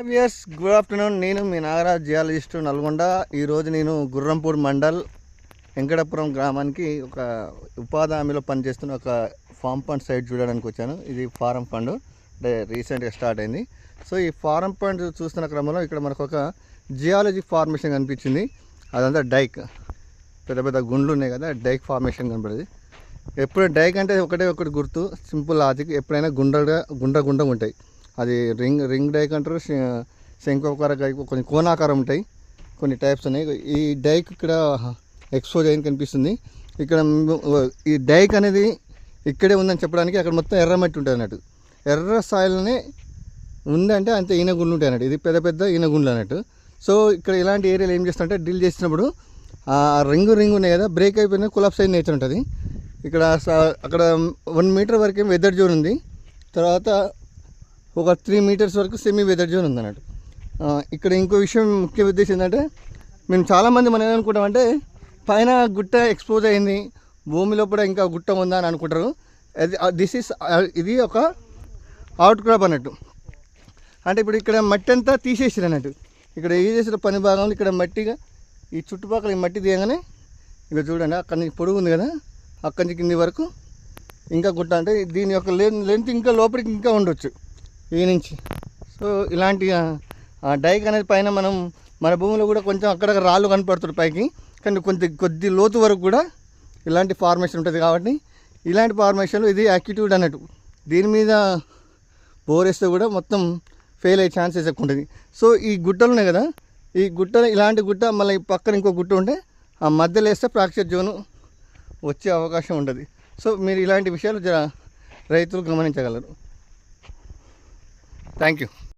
Yes good afternoon నేను మీ Nagaraj geologist Nalgonda. ఈరోజు నేను గుర్రంపూర్ మండల్ వెంకటపురం గ్రామానికి ఒక ఉపాధి హామీలో పనిచేస్తున్న ఒక ఫామ్ ఫండ్ సైట్ చూడడానికి వచ్చాను. ఇది ఫారం ఫండ్. అంటే రీసెంట్గా స్టార్ట్ అయింది. సో ఈ ఫారం ఫండ్ చూస్తున్న క్రమంలో ఇక్కడ మనకు ఒక జియాలజీ ఫార్మేషన్ కనిపించింది. అదంతా డైక్. పెద్ద పెద్ద గుండ్లు ఉన్నాయి కదా డైక్ ఫార్మేషన్ కనపడేది. ఎప్పుడు డైక్ అంటే ఒకటే ఒకటి గుర్తు. Simple logic. ఎప్పుడైనా గుండ్రగా గుండ్ర గుండ్రగా ఉంటాయి. అది రింగ్ రింగ్ డైక్ అంటారు శ- శంఖాకార కొన్ని కోణాకారం ఉంటాయి కొన్ని టైప్స్ ఉన్నాయి. ఈ డైక్ ఇక్కడ ఎక్స్పోజ్ అయింది కనిపిస్తుంది. ఇక్కడ ఈ డైక్ అనేది ఇక్కడే ఉందని చెప్పడానికి అక్కడ మొత్తం ఎర్ర మట్టి ఉంటుంది అన్నట్టు. ఎర్ర సాయిల్ని ఉందంటే అంతే ఈనగుండ్లు ఉంటాయి అన్నట్టు. ఇది పెద్ద పెద్ద ఈనగుండ్లు అన్నట్టు. సో ఇక్కడ ఇలాంటి ఏరియాలో ఏం చేస్తుంటే డ్రిల్ చేసినప్పుడు ఆ రింగు రింగ్ ఉన్నాయి కదా బ్రేక్ అయిపోయిన కులాప్స్ అయిన నేచర్ ఉంటుంది. ఇక్కడ స- అక్కడ వన్ మీటర్ వరకు వెదర్ జోన్ ఉంది. తర్వాత ఒక త్రీ మీటర్స్ వరకు సెమీ వెదర్ జోన్ ఉంది అన్నట్టు ఇక్కడ ఇంకో విషయం ముఖ్య ఉద్దేశం ఏంటంటే మేము చాలామంది మనం ఏమనుకుంటామంటే పైన గుట్ట ఎక్స్పోజ్ అయింది భూమి లోపల ఇంకా గుట్ట ఉందా అని అనుకుంటారు. అది దిస్ ఇస్ ఇది ఒక అవుట్ క్రాప్ అన్నట్టు. అంటే ఇప్పుడు ఇక్కడ మట్టి అంతా తీసేసారు అన్నట్టు. ఇక్కడ ఏ చేసిన పని భాగంలో ఇక్కడ మట్టిగా ఈ చుట్టుపక్కల ఈ మట్టి తీయగానే ఇక్కడ చూడండి అక్కడి నుంచి పొడుగు ఉంది కదా అక్కడి నుంచి కింది వరకు ఇంకా గుట్ట అంటే దీని యొక్క లెంత్ ఇంకా లోపలికి ఇంకా ఉండొచ్చు. ఈ నుంచి. సో ఇలాంటి ఆ డైక్ అనేది పైన మనం మన భూమిలో కూడా కొంచెం అక్కడ రాళ్ళు కనపడుతుంది పైకి. కానీ కొద్ది కొద్ది లోతు వరకు కూడా ఇలాంటి ఫార్మేషన్ ఉంటుంది కాబట్టి ఇలాంటి ఫార్మేషన్లు ఇది యాక్టిట్యూడ్ అన్నట్టు. దీని మీద బోర్ వేస్తే కూడా మొత్తం ఫెయిల్ అయ్యే ఛాన్సెస్ ఎక్కువ ఉంటుంది. సో ఈ గుట్టలు ఉన్నాయి కదా ఈ గుట్ట ఇలాంటి గుట్ట మళ్ళీ పక్కన ఇంకో గుట్ట ఉంటే ఆ మధ్యలో వేస్తే ఫ్రాక్చర్ జోను వచ్చే అవకాశం ఉంటుంది. సో మీరు ఇలాంటి విషయాలు జర రైతులు గమనించగలరు. Thank you.